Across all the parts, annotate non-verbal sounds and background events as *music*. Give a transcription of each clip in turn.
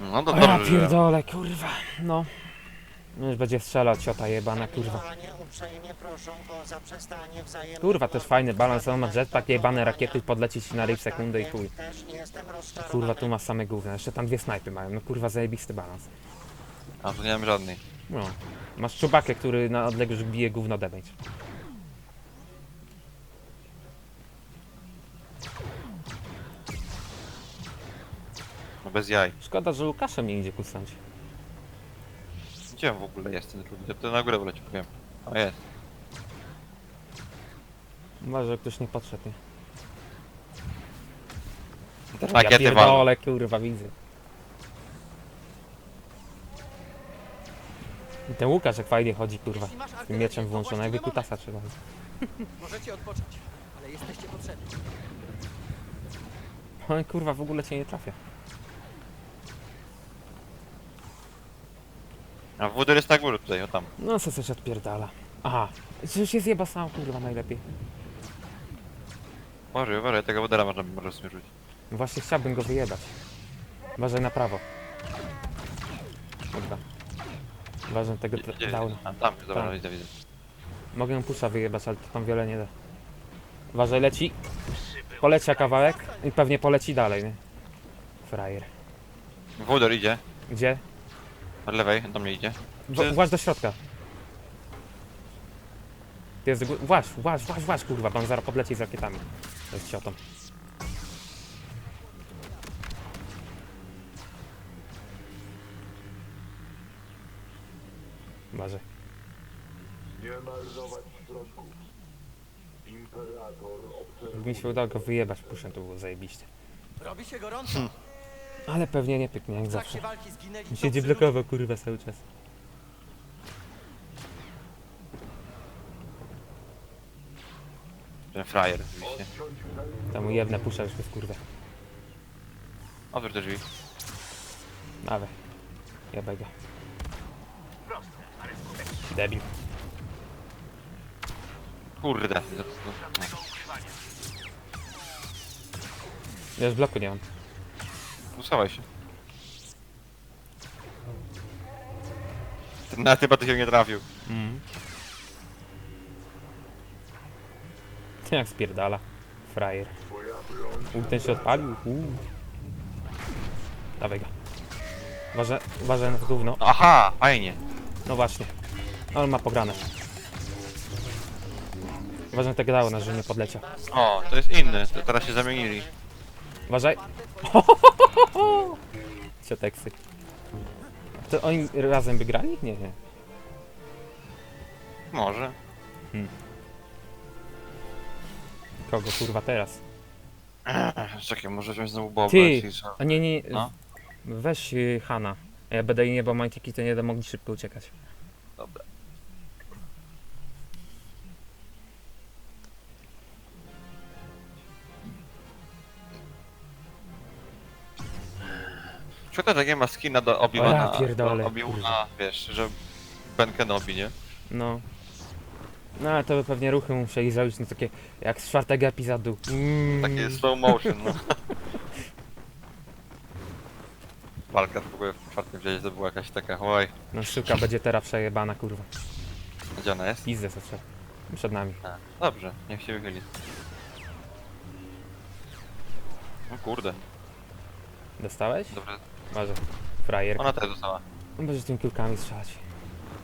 No to O ja dobrze, pierdolę, kurwa, no. No Już będzie strzelać ciota jebana, kurwa. Panie uprzejmie proszę o zaprzestanie wzajemnych Kurwa, też fajny balans, on ma jetpack, jebane rakiety, podlecieć na ryj w sekundę i chuj. Też jestem rozczarowany. Kurwa, tu ma same gówna, jeszcze tam dwie snajpy mają, no kurwa, zajebisty balans. A tu nie mam żadnej. No. Masz czubakę, który na odległość bije gówno damage. No bez jaj. Szkoda, że Łukaszem nie idzie kusnąć. Gdzie on w ogóle jest ten drugi? Ja to na górę wleciał, wiem. O jest. Uważaj, że ktoś nie podszedł, nie? Ja rakiety walą. pierdolę, kurwa, widzę. I ten Łukasz jak fajnie chodzi, kurwa. Z tym mieczem włączony, jakby kutasa trzeba. *laughs* Możecie odpocząć, ale jesteście potrzebni. On kurwa w ogóle cię nie trafia. A wóder jest na górze tutaj, o tam. No co coś odpierdala. Aha, przecież jest jeba sam, kurwa, najlepiej. Może, uważaj, tego wodera można może smierzyć. Właśnie chciałbym go wyjebać. Uważaj na prawo. Kurwa. Uważaj tego Gdzie- downa. A tam, dobra, Tak. no widzę, widzę. Mogę pusza wyjebać, ale to tam wiele nie da. Uważaj, leci. Polecia kawałek i pewnie poleci dalej, nie? Frajer. Wóder idzie. Gdzie? Od lewej, do mnie idzie. W- Właź do środka. Ty Jest, gó- właź, właź, właź, właź, kurwa, pan zaraz podleci z rakietami. To jest ciotą. Uważaj. Nie marnować środków. Imperator Gdyby mi się udało go wyjebać puszem, to było zajebiście. Robi się gorąco. Ale pewnie nie pyknie, jak zawsze. zginęli Siedzi blokowo, kurwa, cały czas. Ten frajer, oczywiście. Tam mu jebne pusza już jest kurwa. Otwórz te drzwi. Dawaj. Jebaj go. Debil. Kurde. Ja już bloku nie mam. Usuwaj się. Na chyba to się nie trafił. Mm. Ty jak spierdala. Frajer. U, ten się odpalił. Uuu. Dawaj go. Uważaj, uważaj na to gówno. Aha, fajnie. No właśnie. On ma pograne. Uważaj na tego downa, że nie podleciał. O, to jest inny, to teraz się zamienili. Uważaj. *laughs* Cioteksy. To oni razem by grali? Nie, nie. Może. Kogo kurwa teraz? Czekaj, może wziąć znowu Boba. Ty! jeśli A nie, nie. No. Weź y, Hana. Ja będę jej nie, bo Majtiki to nie będą mogli szybko uciekać. Szkoda, że nie ma skina do Obi-Wana. Ja pierdolę, do Obi-Wana, kurwa. wiesz, że Ben Kenobi, nie? No. No ale to by pewnie ruchy musieli zrobić, no takie jak z czwartego epizodu. Mm. Takie slow motion, no. Walka w ogóle w czwartym wzięcie to była jakaś taka, oj, No szuka będzie teraz przejebana kurwa. gdzie ona jest? Pizdę co Przed nami. A, dobrze, niech się wychyli. No kurde, Dostałeś? dobrze. Może. Frajer. Ona też została. On będzie tym kilkami strzelać.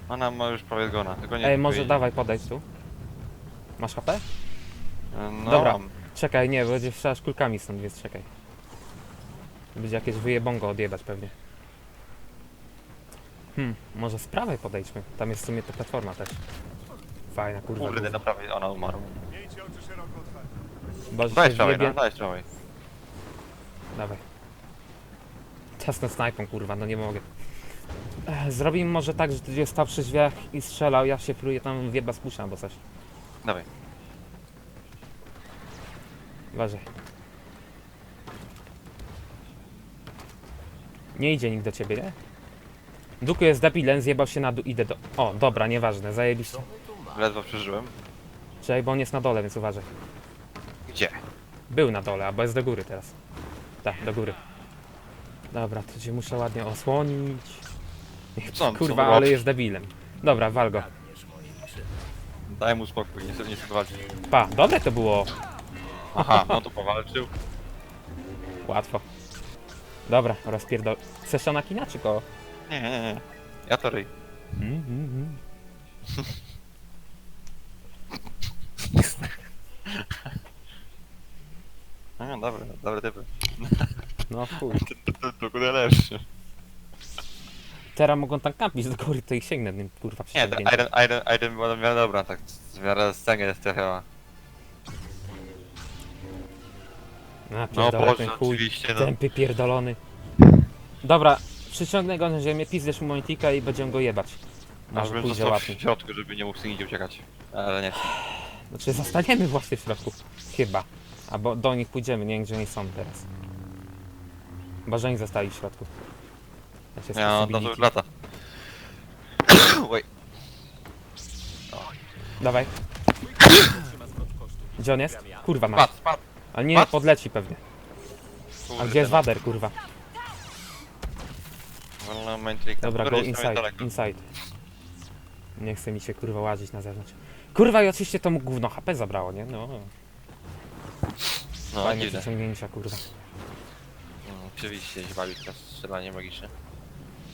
Ona ma już prawie zgona, tylko nie Ej, może jej- dawaj podejdź tu. Masz HP? No, Dobra. mam. Czekaj, nie, będzie strzelać kulkami stąd, więc czekaj. Będzie jakieś wyjebongo odjebać pewnie. Hmm, może z prawej podejdźmy. Tam jest w sumie ta platforma też. Fajna kurwa. Kurde, gówno. naprawdę ona umarła. Boże, Daj się z prawej, no, daj z prawej. Dawaj. Ciasno snajpą, kurwa, no nie mogę. Zrobimy może tak, że ty gdzieś stał przy drzwiach i strzelał, ja się pluję tam wieba spuszczam albo coś. Dawaj. Uważaj. Nie idzie nikt do ciebie, nie? Duku jest debilem, zjebał się na dół, idę do... O, dobra, nieważne, zajebiście. Ledwo przeżyłem. Czekaj, bo on jest na dole, więc uważaj. Gdzie? Był na dole, albo jest do góry teraz. Tak, do góry. Dobra, to cię muszę ładnie osłonić. Co on, co Kurwa, on ale robi? jest debilem. Dobra, wal go. Daj mu spokój, nie nie chce walczyć. Pa, dobre to było. Aha, no to powalczył. Łatwo. Dobra, rozpierdol... Chcesz na kina, czy ko? Nie, nie, nie. Ja to ryj. *laughs* No, dobre, dobre typy. No chuj. *laughs* To, to, to kurde lepszy. Teraz mogą tam kampić do góry, to ich sięgnę tym kurwa Nie, ten przeciągnięciem. Iron, Iron, Iron była w miarę dobra, tak w miarę scenie jest trafiała. No, No pierdolę, Boże, ten chuj. oczywiście, no. Tępy pierdolony. Dobra, przyciągnę go na ziemię, pizdziesz mu momentika i będziemy go jebać. Aż Może bym pójdzie został w środku, żeby nie mógł z nigdzie uciekać. Ale nie. Znaczy zostaniemy właśnie w środku. Chyba. Albo do nich pójdziemy, nie wiem gdzie oni są teraz. Oni zostali w środku. Ja, no to possibility. już lata. *coughs* Oj, Dawaj. Gdzie on jest? Kurwa ma. spadł. Ale nie, podleci pewnie. A gdzie jest no. Wader, kurwa? Matrix. Dobra, go inside, inside. Nie chce mi się kurwa łazić na zewnątrz. Kurwa i oczywiście to mu gówno HP zabrało, nie? No, No, fajne dziwne. przeciągnięcia, kurwa. Oczywiście się bawi teraz strzelanie magiczne.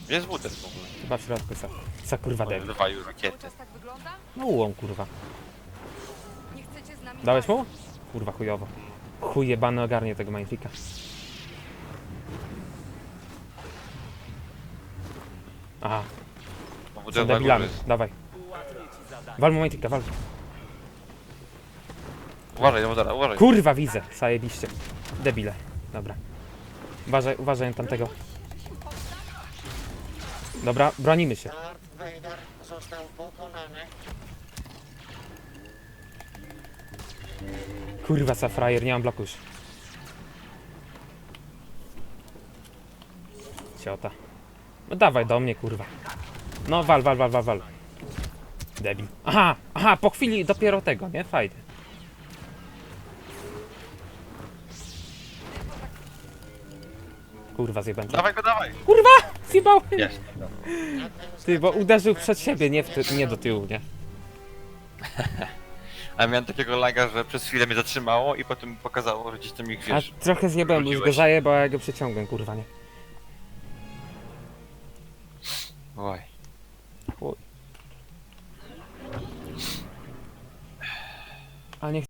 Gdzie jest Wuter w ogóle? Chyba w środku co? Co kurwa debil? Wywalił rakiety. Czas tak wygląda? No ułom, kurwa. Nie chcecie z nami Dałeś walczyć? mu? Kurwa chujowo. Chuj jebany ogarnie tego Magnifica. Aha, Bo są debilami. jest. Dawaj. Wal mu Magnifica, wal. Uważaj, no zaraz, uważaj. Kurwa widzę, zajebiście. Debile. Dobra. Uważaj, uważaj na tamtego. Dobra, bronimy się. Darth Vader został pokonany. Kurwa, za frajer, nie mam bloku już. Ciota. No dawaj do mnie, kurwa. No wal, wal, wal, wal, wal. Debil. Aha, aha, po chwili dopiero tego, nie? Fajnie. Kurwa, zjebałem. Dawaj go, dawaj! Zjebał! Jest. Ty, bo uderzył przed siebie, nie, w ty, nie do tyłu, nie? *laughs* A miałem takiego laga, że przez chwilę mnie zatrzymało i potem pokazało, że gdzieś tam ich A wiesz. trochę zjebałem, bo już go wróciłeś. zajebał, a ja go przeciągłem, kurwa, nie? Oj. A niech